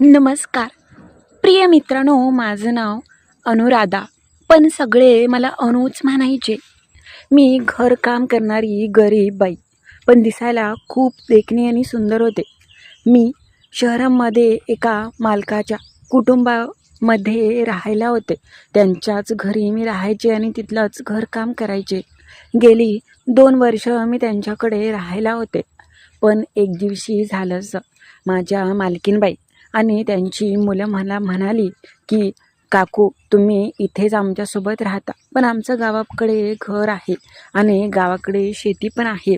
नमस्कार. प्रिय मित्रांनो माझं नाव अनुराधा. पण सगळे मला अनुच म्हणायचे. मी घरकाम करणारी गरीब बाई. पण दिसायला खूप देखणी आणि सुंदर होते. मी शहरामध्ये एका मालकाच्या कुटुंबामध्ये राहायला होते. त्यांच्याच घरी मी राहायचे आणि तिथलंच घरकाम करायचे. गेली दोन वर्ष मी त्यांच्याकडे राहायला होते. पण एक दिवशी झालं माझ्या मालकीनबाई आणि त्यांची मुलं मला म्हणाली की काकू तुम्ही इथेच आमच्यासोबत राहता. पण आमचं गावाकडे घर आहे आणि गावाकडे शेती पण आहे.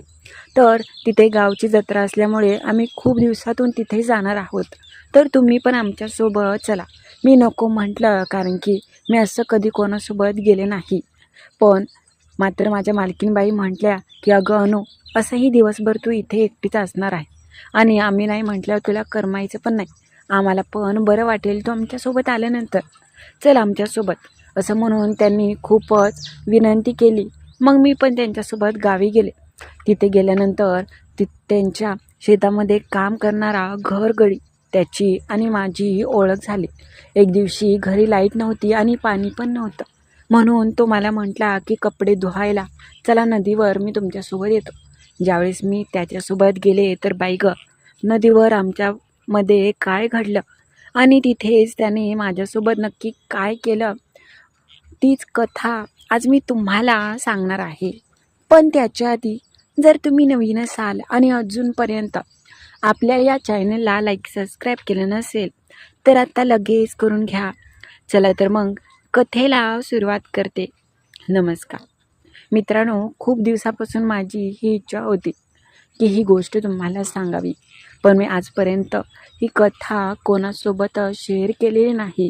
तर तिथे गावची जत्रा असल्यामुळे आम्ही खूप दिवसातून तिथे जाणार आहोत. तर तुम्ही पण आमच्यासोबत चला. मी नको म्हटलं कारण की मी असं कधी कोणासोबत गेले नाही. पण मात्र माझ्या मालकीनबाई म्हटल्या की अगं अनु असंही दिवसभर तू इथे एकटीच असणार आहे. आणि आम्ही नाही म्हटल्यावर तुला करमायचं पण नाही. आम्हाला पण बरं वाटेल तो आमच्यासोबत आल्यानंतर. चल आमच्यासोबत. असं म्हणून त्यांनी खूपच विनंती केली. मग मी पण त्यांच्यासोबत गावी गेले. तिथे गेल्यानंतर ति त्यांच्या शेतामध्ये काम करणारा घरगडी त्याची आणि माझी ओळख झाली. एक दिवशी घरी लाइट नव्हती आणि पाणी पण नव्हतं. म्हणून तो मला म्हटला की कपडे धुवायला. चला नदीवर मी तुमच्यासोबत येतो. ज्यावेळेस मी त्याच्यासोबत गेले तर बाई ग नदीवर मध्ये काय घडलं? आणि तिथेच त्याने माझ्यासोबत नक्की काय केलं? तीच कथा आज मी तुम्हाला सांगणार आहे. पण त्याच्या आधी जर तुम्ही नवीन असाल आणि अजूनपर्यंत आपल्या या चॅनलला लाईक सबस्क्राईब केलं नसेल तर आत्ता लगेच करून घ्या. चला तर मग कथेला सुरुवात करते. नमस्कार. मित्रांनो खूप दिवसापासून माझी ही इच्छा होती की ही गोष्ट तुम्हाला सांगावी. पण मी आजपर्यंत ही कथा कोणासोबत शेअर केलेली नाही.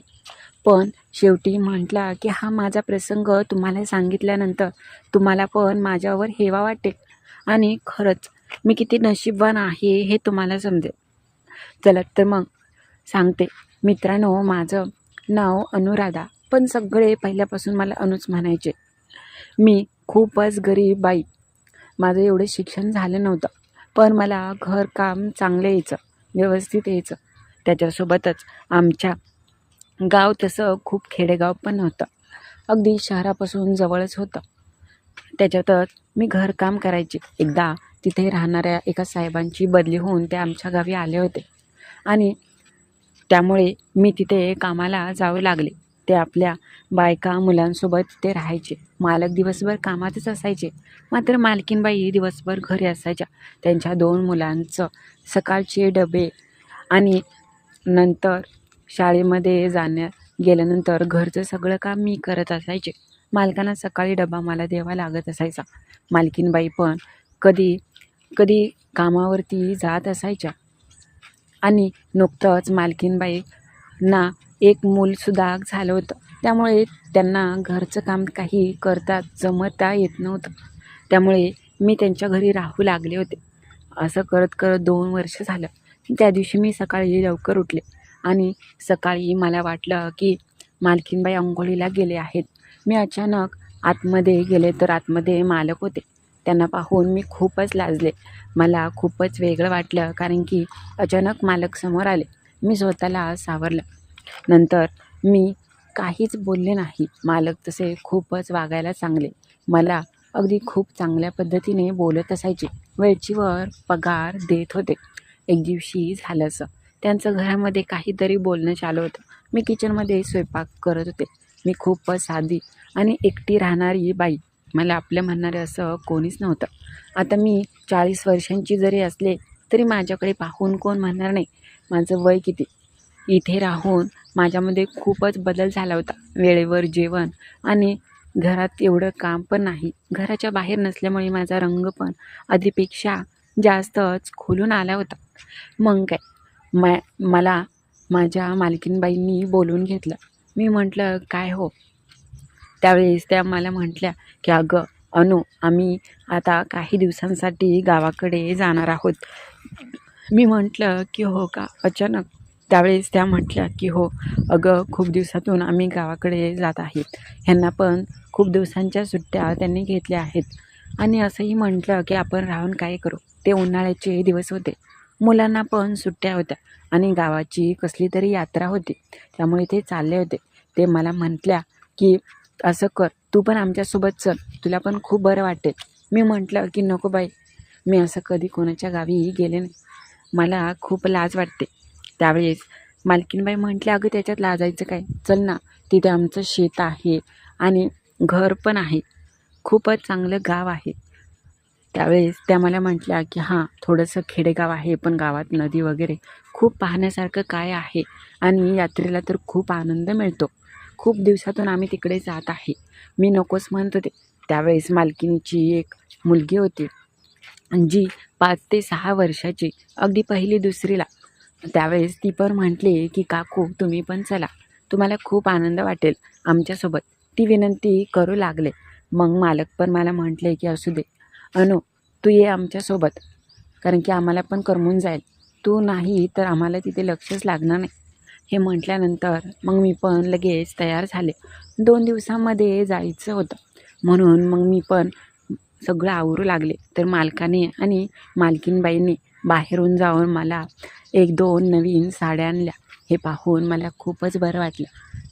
पण शेवटी म्हटला की हा माझा प्रसंग तुम्हाला सांगितल्यानंतर तुम्हाला पण माझ्यावर हेवा वाटेल. आणि खरंच मी किती नशीबवान आहे हे तुम्हाला समजेल. चला तर मग सांगते. मित्रांनो माझं नाव अनुराधा पण सगळे पहिल्यापासून मला अनुच म्हणायचे. मी खूपच गरीब बाई. माझं एवढं शिक्षण झालं नव्हतं. पण मला घरकाम चांगलं यायचं व्यवस्थित यायचं. त्याच्यासोबतच आमच्या गाव तसं खूप खेडेगाव पण होतं. अगदी शहरापासून जवळच होतं. त्याच्यातच मी घरकाम करायचे. एकदा तिथे राहणाऱ्या एका साहेबांची बदली होऊन ते आमच्या गावी आले होते. आणि त्यामुळे मी तिथे कामाला जावे लागले. ते आपल्या बायका मुलांसोबत तिथे राहायचे. मालक दिवसभर कामातच असायचे. मात्र मालकीनबाई दिवसभर घरी असायच्या. त्यांच्या दोन मुलांचं सकाळचे डबे आणि नंतर शाळेमध्ये जाण्या गेल्यानंतर घरचं सगळं काम मी करत असायचे. मालकांना सकाळी डबा मला द्यावा लागत असायचा. मालकीनबाई पण कधी कधी कामावरती जात असायच्या. आणि नुकतंच मालकीनबाईंना एक मूलसुद्धा झालं होतं. त्यामुळे त्यांना घरचं काम काही करता जमता येत नव्हतं. त्यामुळे मी त्यांच्या घरी राहू लागले होते. असं करत करत दोन वर्ष झालं. त्या दिवशी मी सकाळी लवकर उठले आणि सकाळी मला वाटलं की मालकीनबाई अंघोळीला गेले आहेत. मी अचानक आतमध्ये गेले तर आतमध्ये मालक होते. त्यांना पाहून मी खूपच लाजले. मला खूपच वेगळं वाटलं कारण की अचानक मालक समोर आले. मी स्वतःला सावरलं. नंतर मी काहीच बोलले नाही. मालक तसे खूपच वागायला चांगले मला अगदी खूप चांगल्या पद्धतीने बोलत असायचे. वेळचीवर पगार देत होते. एक दिवशी झालं असं. त्यांचं घरामध्ये काहीतरी बोलणं चालू होतं. मी किचनमध्ये स्वयंपाक करत होते. मी खूपच साधी आणि एकटी राहणारी बाई. मला आपलं म्हणणारे असं कोणीच नव्हतं. आता मी चाळीस वर्षांची जरी असले तरी माझ्याकडे पाहून कोण म्हणणार नाही? माझं वय किती? इथे राहून माझ्यामध्ये खूपच बदल झाला होता. वेळेवर जेवण आणि घरात एवढं काम पण नाही. घराच्या बाहेर नसल्यामुळे माझा रंग पण आधीपेक्षा जास्तच खुलून आला होता. मग काय? मा मला माझ्या मालकीनबाईंनी बोलून घेतलं. मी म्हटलं काय हो? त्यावेळेस त्या मला म्हटल्या की अगं अनु आम्ही आता काही दिवसांसाठी गावाकडे जाणार आहोत. मी म्हटलं की हो का? अचानक त्यावेळेस त्या म्हटल्या की हो अगं खूप दिवसातून आम्ही गावाकडे जात आहेत. ह्यांना पण खूप दिवसांच्या सुट्ट्या त्यांनी घेतल्या आहेत. आणि असंही म्हटलं की आपण राहून काय करू? ते उन्हाळ्याचे दिवस होते. मुलांना पण सुट्ट्या होत्या आणि गावाची कसली तरी यात्रा होती. त्यामुळे ते चालले होते. ते मला म्हटल्या की असं कर. तू पण आमच्यासोबत चल. तुला पण खूप बरं वाटेल. मी म्हटलं की नको बाई. मी असं कधी कोणाच्या गावी गेले नाही. मला खूप लाज वाटते. त्यावेळेस मालकीनबाई म्हटल्या अगं त्याच्यात लाजायचं काय? चल ना तिथे आमचं शेत आहे आणि घर पण आहे. खूपच चांगलं गाव आहे. त्यावेळेस त्या मला म्हटल्या की हां थोडंसं खेडेगाव आहे पण गावात नदी वगैरे खूप पाहण्यासारखं काय आहे आणि यात्रेला तर खूप आनंद मिळतो. खूप दिवसातून आम्ही तिकडे जात आहे. मी नकोच म्हणत होते. त्यावेळेस मालकिनीची एक मुलगी होती जी पाच ते सहा वर्षाची अगदी पहिली दुसरीला. त्यावेळेस ती पण म्हटली की काकू तुम्ही पण चला. तुम्हाला खूप आनंद वाटेल आमच्यासोबत. ती विनंती करू लागले. मग मालक पण मला म्हटले की असू दे. अनु तू ये आमच्यासोबत. कारण की आम्हाला पण करमून जाईल. तू नाही तर आम्हाला तिथे लक्षच लागणार नाही. हे म्हटल्यानंतर मग मी पण लगेच तयार झाले. दोन दिवसामध्ये जायचं होतं. म्हणून मग मी पण सगळं आवरू लागले. तर मालकाने आणि मालकीनबाईंनी बाहेरून जाऊन मला एक दोन नवीन साड्या आणल्या. हे पाहून मला खूपच बरं वाटलं.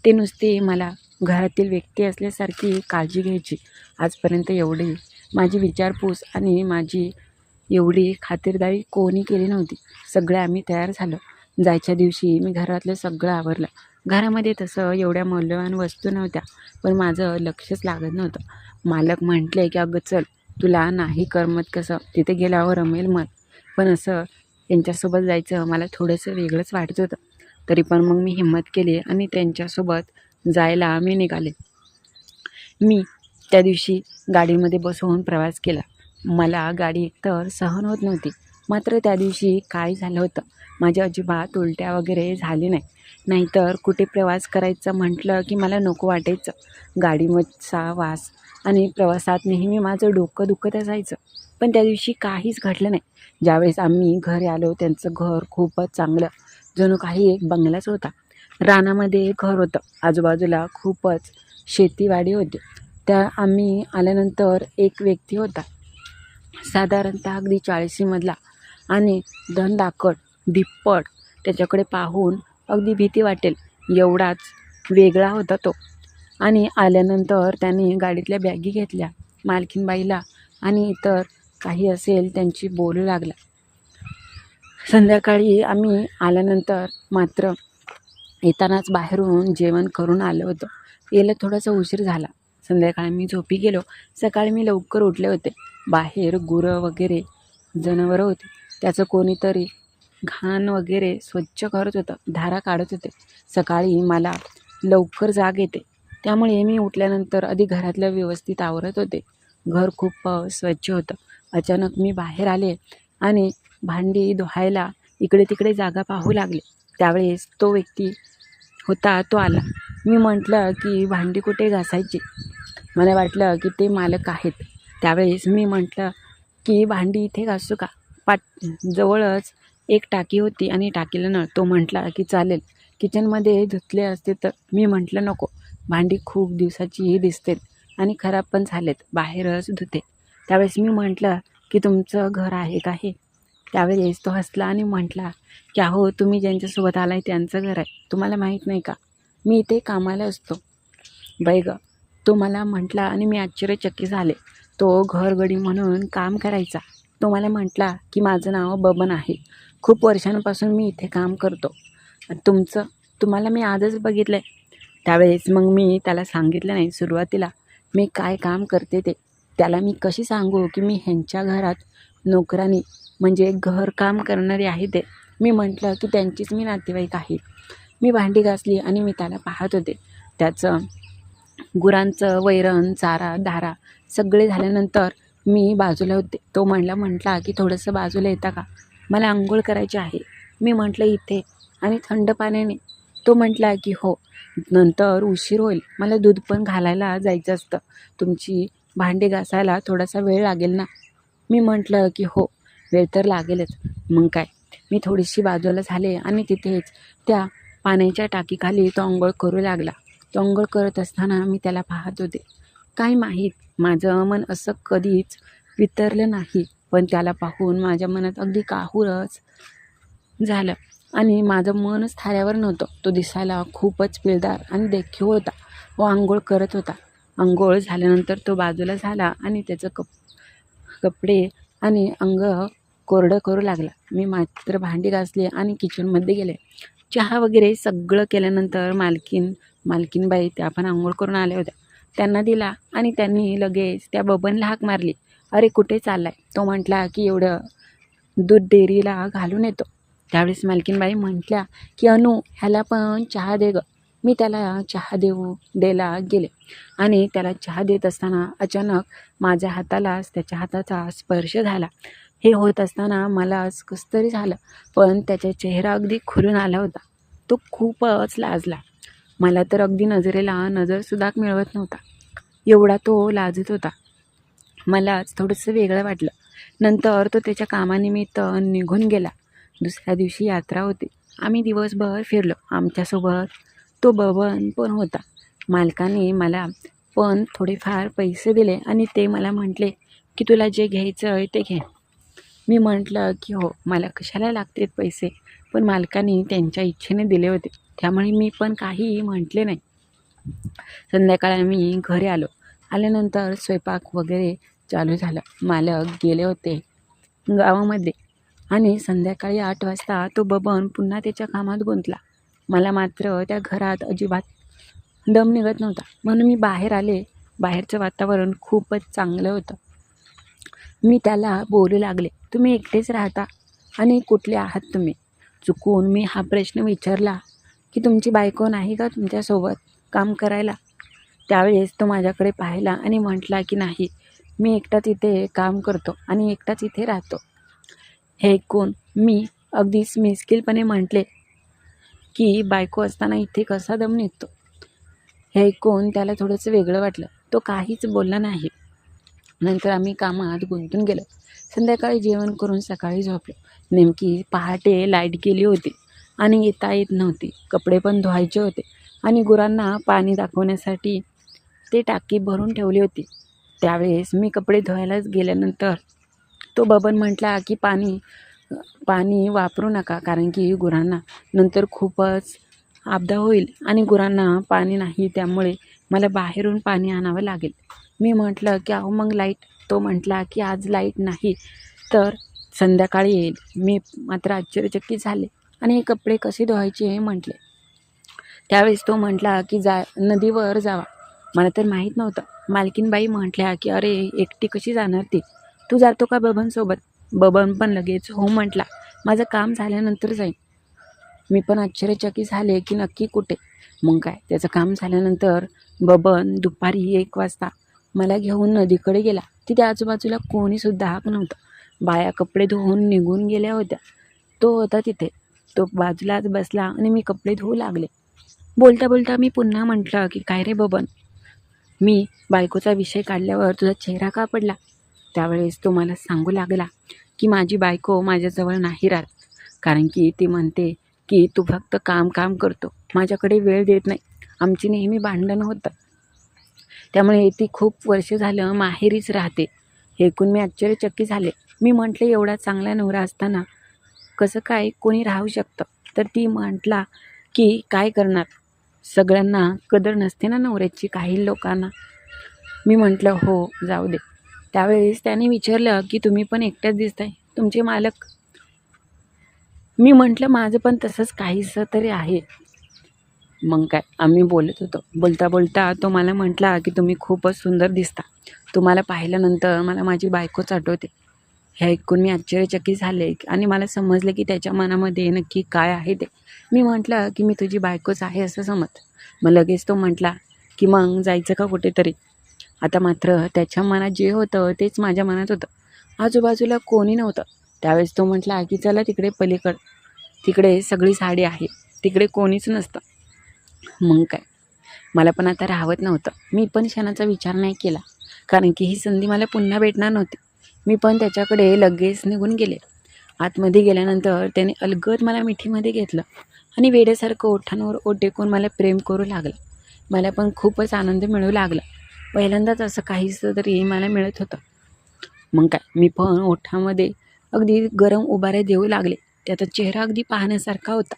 ते नुसते मला घरातील व्यक्ती असल्यासारखी काळजी घ्यायची. आजपर्यंत एवढी माझी विचारपूस आणि माझी एवढी खातिरदारी कोणी केली नव्हती. सगळे आम्ही तयार झालो. जायच्या दिवशी मी घरातलं सगळं आवरलं. घरामध्ये तसं एवढ्या मौल्यवान वस्तू नव्हत्या पण माझं लक्षच लागत नव्हतं. मालक म्हटले की अगं चल तुला नाही करमत कसं? तिथे गेल्यावर रमेल मत पण असं त्यांच्यासोबत जायचं मला थोडंसं वेगळंच वाटत होतं. तरी पण मग मी हिंमत केली आणि त्यांच्यासोबत जायला मी निघाले. मी त्या दिवशी गाडीमध्ये बसवून प्रवास केला. मला गाडी एकतर सहन होत नव्हती. मात्र त्या दिवशी काय झालं होतं? माझ्या अजिबात उलट्या वगैरे झाले नाही. नाहीतर कुठे प्रवास करायचं म्हटलं की मला नको वाटायचं. गाडीमधचा वास आणि प्रवासात नेहमी माझं डोकं दुखत असायचं. पण त्या दिवशी काहीच घडलं नाही. ज्यावेळेस आम्ही घरी आलो त्यांचं घर खूपच चांगलं. जणू काही एक बंगलाच होता. रानामध्ये घर होतं. आजूबाजूला खूपच शेतीवाडी होती. त्या आम्ही आल्यानंतर एक व्यक्ती होता. साधारणतः अगदी चाळीसीमधला आणि धनदाकड धिप्पड त्याच्याकडे पाहून अगदी भीती वाटेल. एवढाच वेगळा होता तो. आणि आल्यानंतर त्याने गाडीतल्या बॅगी घेतल्या मालकीनबाईला आणि इतर काही असेल त्यांची बोलू लागला. संध्याकाळी आम्ही आल्यानंतर मात्र येतानाच बाहेरून जेवण करून आलं होतं. यायला थोडासा उशीर झाला. संध्याकाळी मी झोपी गेलो. सकाळी मी लवकर उठले होते. बाहेर गुरं वगैरे जनावरं होती. त्याचं कोणीतरी घाण वगैरे स्वच्छ करत होतं. धारा काढत होते. सकाळी मला लवकर जाग येते. त्यामुळे मी उठल्यानंतर आधी घरातलं व्यवस्थित आवरत होते. घर खूप स्वच्छ होतं. अचानक मी बाहेर आले आणि भांडी धुवायला इकडे तिकडे जागा पाहू लागले. त्यावेळेस तो व्यक्ती होता तो आला. मी म्हटलं की भांडी कुठे घासायची? मला वाटलं की ते मालक आहेत. त्यावेळेस मी म्हटलं की भांडी इथे घासू का? पाट जवळच एक टाकी होती आणि टाकीला नळ तो म्हटला की चालेल. किचनमध्ये धुतले असते तर. मी म्हटलं नको. भांडी खूप दिवसाची दिसते आणि खराब पण झालेत. बाहेरच धुते. त्यावेळेस मी म्हटलं की तुमचं घर आहे का हे? त्यावेळेस तो हसला आणि म्हटला की अहो तुम्ही ज्यांच्यासोबत आला आहे त्यांचं घर आहे. तुम्हाला माहीत नाही का? मी इथे कामाला असतो. बैग तो मला म्हटला आणि मी आश्चर्यचकित झाले. तो घरगडी म्हणून काम करायचा. तो मला म्हटला की माझं नाव बबन आहे. खूप वर्षांपासून मी इथे काम करतो. तुमचं? तुम्हाला मी आजच बघितलं आहे त्यावेळेस मग मी त्याला सांगितलं नाही सुरुवातीला मी काय काम करते ते. त्याला मी कशी सांगू की मी ह्यांच्या घरात नोकरानी म्हणजे घरकाम करणारी आहे ते. मी म्हटलं की त्यांचीच मी नातेवाईक आहे. मी भांडी घासली आणि मी त्याला पाहत होते. त्याचं गुरांचं वैरण चारा धारा सगळे झाल्यानंतर मी बाजूला होते. तो म्हणला म्हटला की थोडंसं बाजूला येता का? मला आंघोळ करायची आहे. मी म्हटलं इथे. आणि थंड पाण्याने. तो म्हटला की हो नंतर उशीर होईल. मला दूध पण घालायला जायचं असतं. तुमची भांडी घासायला थोडासा वेळ लागेल ना? मी म्हटलं की हो वेळ तर लागेलच. मग काय? मी थोडीशी बाजूला झाले आणि तिथेच त्या पाण्याच्या टाकीखाली तो अंघोळ करू लागला. तो अंघोळ करत असताना मी त्याला पाहत होते. काय माहीत माझं मन असं कधीच वितरलं नाही पण त्याला पाहून माझ्या मनात अगदी काहूरच झालं. आणि माझं मनच थाऱ्यावर नव्हतं. तो दिसायला खूपच पिळदार आणि देखीव होता. व आंघोळ करत होता. आंघोळ झाल्यानंतर तो बाजूला झाला आणि त्याचं कप कपडे आणि अंग कोरडं करू लागला. मी मात्र भांडी घासली आणि किचनमध्ये गेले. चहा वगैरे सगळं केल्यानंतर मालकीन मालकीनबाई त्या पण आंघोळ करून आल्या होत्या. त्यांना दिला आणि त्यांनी लगेच त्या बबनला हाक मारली. अरे कुठे चाललाय? तो म्हटला की एवढं दूध डेअरीला घालून येतो. त्यावेळेस मालकीनबाई म्हटल्या की अनु ह्याला पण चहा दे गं. मी त्याला चहा देऊ द्यायला गेले. आणि त्याला चहा देत असताना अचानक माझ्या हातालाच त्याच्या हाताचा स्पर्श झाला. हे होत असताना मलाच कसं तरी झालं पण त्याचा चेहरा अगदी खुलून आला होता. तो खूपच लाजला. मला तर अगदी नजरेला नजरसुद्धा मिळवत नव्हता. एवढा तो लाजत होता. मलाच थोडंसं वेगळं वाटलं. नंतर तो त्याच्या कामानिमित्त निघून गेला. दुसऱ्या दिवशी यात्रा होती. आम्ही दिवसभर फिरलो. आमच्यासोबत तो बबन पण होता. मालकाने मला पण थोडेफार पैसे दिले आणि ते मला म्हटले की तुला जे घ्यायचं आहे ते घे. मी म्हटलं की हो मला कशाला लागतात पैसे? पण मालकाने त्यांच्या इच्छेने दिले होते. त्यामुळे मी पण काहीही म्हटले नाही. संध्याकाळी आम्ही घरी आलो. आल्यानंतर स्वयंपाक वगैरे चालू झाला. मालक गेले होते गावामध्ये आणि संध्याकाळी आठ वाजता तो बबन पुन्हा त्याच्या कामात गुंतला. मला मात्र त्या घरात अजिबात दम निघत नव्हता. म्हणून मी बाहेर आले. बाहेरचं वातावरण खूपच चांगलं होतं. मी त्याला बोलू लागले तुम्ही एकटेच राहता आणि कुठले आहात तुम्ही? चुकून मी हा प्रश्न विचारला की तुमची बायको नाही का तुमच्यासोबत काम करायला? त्यावेळेस तो माझ्याकडे पाहिला आणि म्हटला की नाही मी एकटाच इथे काम करतो आणि एकटाच इथे राहतो. हे ऐकून मी अगदीच मिस्किलपणे म्हटले की बायको असताना इथे कसा दम निघतो? हे ऐकून त्याला थोडंसं वेगळं वाटलं. तो काहीच बोलला नाही. नंतर आम्ही कामात गुंतून गेलो. संध्याकाळी जेवण करून सकाळी झोपलो. नेमकी पहाटे लाइट गेली होती आणि येता येत नव्हती. कपडे पण धुवायचे होते आणि गुरांना पाणी दाखवण्यासाठी ते टाकी भरून ठेवली होती. त्यावेळेस मी कपडे धुवायलाच गेल्यानंतर तो बबन म्हटला की पाणी पाणी वापरू नका कारण की गुरांना नंतर खूपच आपदा होईल आणि गुरांना पाणी नाही त्यामुळे मला बाहेरून पाणी आणावं लागेल. मी म्हटलं की अहो मग लाइट तो म्हटला की आज लाइट नाही तर संध्याकाळी येईल. मी मात्र आश्चर्यचकित झाले आणि हे कपडे कसे धुवायचे हे म्हटले. त्यावेळेस तो म्हटला की जा नदीवर जावा. मला तर माहीत नव्हतं. मालकीनबाई म्हटल्या की अरे एकटी कशी जाणार ती? तू जातो का बबनसोबत? बबन पण लगेच हो म्हटला. माझं काम झाल्यानंतर जाईन. मी पण आश्चर्यचकित झाले की नक्की कुठे? मग काय? त्याचं काम झाल्यानंतर बबन दुपारी एक वाजता मला घेऊन नदीकडे गेला. तिथे आजूबाजूला कोणीसुद्धा हाक नव्हतं. बाया कपडे धुवून निघून गेल्या होत्या. तो होता तिथे. तो बाजूलाच बसला आणि मी कपडे धुवू लागले. बोलता बोलता मी पुन्हा म्हटलं की काय रे बबन? मी बायकोचा विषय काढल्यावर तुझा चेहरा का पडला? त्यावेळेस तो मला सांगू लागला की माझी बायको माझ्याजवळ नाही राहत. कारण की ती म्हणते की तू फक्त काम काम करतो. माझ्याकडे वेळ देत नाही. आमची नेहमी भांडणं होतं त्यामुळे ती खूप वर्ष झालं माहेरीच राहते. हे ऐकून मी आश्चर्यचकित झाले. मी म्हटले एवढा चांगला नवरा असताना कसं काय कोणी राहू शकतं? तर ती म्हटला की काय करणार? सगळ्यांना कदर नसते ना नवऱ्याची काही लोकांना. मी म्हटलं हो जाऊ दे. त्यावेळेस त्याने विचारलं की तुम्ही पण एकट्याच दिसताय तुमचे मालक. मी म्हटलं माझं पण तसंच काहीसं तरी आहे. मग काय आम्ही बोलत होतो. बोलता बोलता तो मला म्हटला की तुम्ही खूपच सुंदर दिसता. तुम्हाला पाहिल्यानंतर मला माझी बायकोच आठवते हे ऐकून मी आश्चर्यचकित झाले आणि मला समजले की त्याच्या मनामध्ये नक्की काय आहे ते. मी म्हटलं की मी तुझी बायकोच आहे असं समज मग लगेच तो म्हटला की मग जायचं का कुठेतरी? आता मात्र त्याच्या मनात जे होतं तेच माझ्या मनात होतं. आजूबाजूला कोणी नव्हतं. त्यावेळेस तो म्हटला की चला तिकडे पलीकड. तिकडे सगळी साडी आहे तिकडे कोणीच नसतं. मग काय? मला पण आता राहत नव्हतं. मी पण क्षणाचा विचार नाही केला. कारण की ही संधी मला पुन्हा भेटणार नव्हती. मी पण त्याच्याकडे लगेच निघून गेले. आतमध्ये गेल्यानंतर त्याने अलगद मला मिठीमध्ये घेतलं आणि वेड्यासारखं ओठांवर ओटेकून टेकून मला प्रेम करू लागलं. मला पण खूपच आनंद मिळू लागला. पहिल्यांदाच असं काहीच तरी मला मिळत होतं. मग काय? मी पण ओठामध्ये अगदी गरम उभारे देऊ लागले. त्याचा चेहरा अगदी पाहण्यासारखा होता.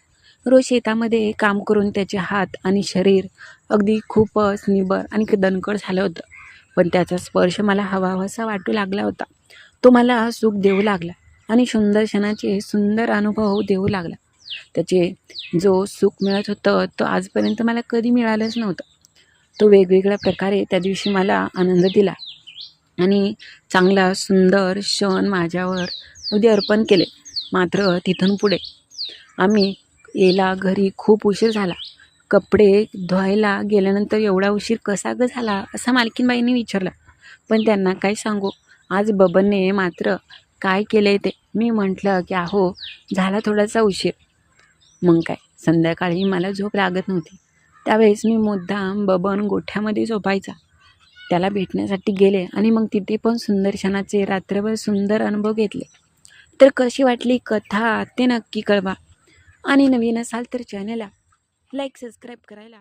रोज शेतामध्ये काम करून त्याचे हात आणि शरीर अगदी खूपच निबर आणि दणकट झालं होतं. पण त्याचा स्पर्श मला हवाहवासा वाटू लागला होता. तो मला सुख देऊ लागला आणि सुंदर क्षणाचे सुंदर अनुभव देऊ लागला. त्याचे जो सुख मिळत होतं तो आजपर्यंत मला कधी मिळालंच नव्हतं. तो वेगवेगळ्या प्रकारे त्या दिवशी मला आनंद दिला आणि चांगला सुंदर क्षण माझ्यावर उद्या अर्पण केले. मात्र तिथून पुढे आम्ही यायला घरी खूप उशीर झाला. कपडे धुवायला गेल्यानंतर एवढा उशीर कसा ग झाला असा मालकीनबाईंनी विचारलं. पण त्यांना काय सांगू? आज बबनने मात्र काय केले ते? मी म्हटलं की अहो झाला थोडासा उशीर. मग काय? संध्याकाळी मला झोप लागत नव्हती. त्यावेळेस मी मुद्दाम बबन गोठ्यामध्ये झोपायचा. त्याला भेटण्यासाठी गेले आणि मग तिथे पण सुंदर क्षणाचे रात्रभर सुंदर अनुभव घेतले. तर कशी वाटली कथा ते नक्की कळवा. आणि नवीन असाल तर चॅनलला लाईक सबस्क्राईब करायला